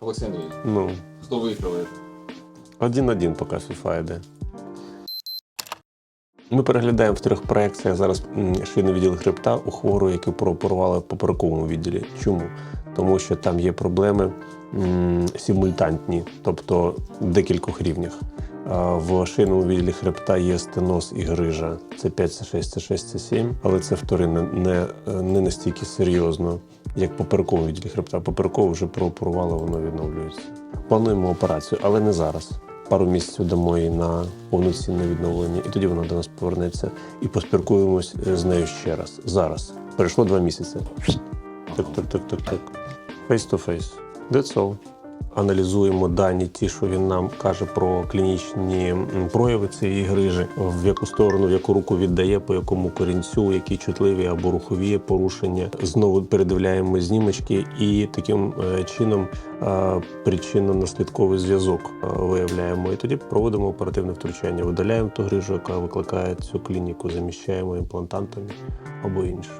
Олексій Андрійович, Ну, хто виграє? один-один поки FIFA йде. Ми переглядаємо в трьох проекціях зараз шийний відділ хребта у хворої, які прооперували в поперековому відділі. Чому? Тому що там є проблеми симультантні, тобто в декількох рівнях. В шийному відділі хребта є стеноз і грижа. Це 5, це 6, це 6, це 7, але це вторинне не, не настільки серйозно, як поперековий для хребта. Попереково вже прооперувало, воно відновлюється. Плануємо операцію, але не зараз. Пару місяців дамо їй на повноцінне відновлення, і тоді вона до нас повернеться і поспілкуємось е, з нею ще раз. Зараз. Пройшло два місяці. Так, так, так, так, так. Face to face. That's all. Аналізуємо дані, ті, що він нам каже про клінічні прояви цієї грижі, в яку сторону, в яку руку віддає, по якому корінцю, які чутливі або рухові порушення. Знову передивляємо знімочки і таким е, чином е, причинно-наслідковий зв'язок е, виявляємо. І тоді проводимо оперативне втручання. Видаляємо ту грижу, яка викликає цю клініку, заміщаємо імплантантами або інше.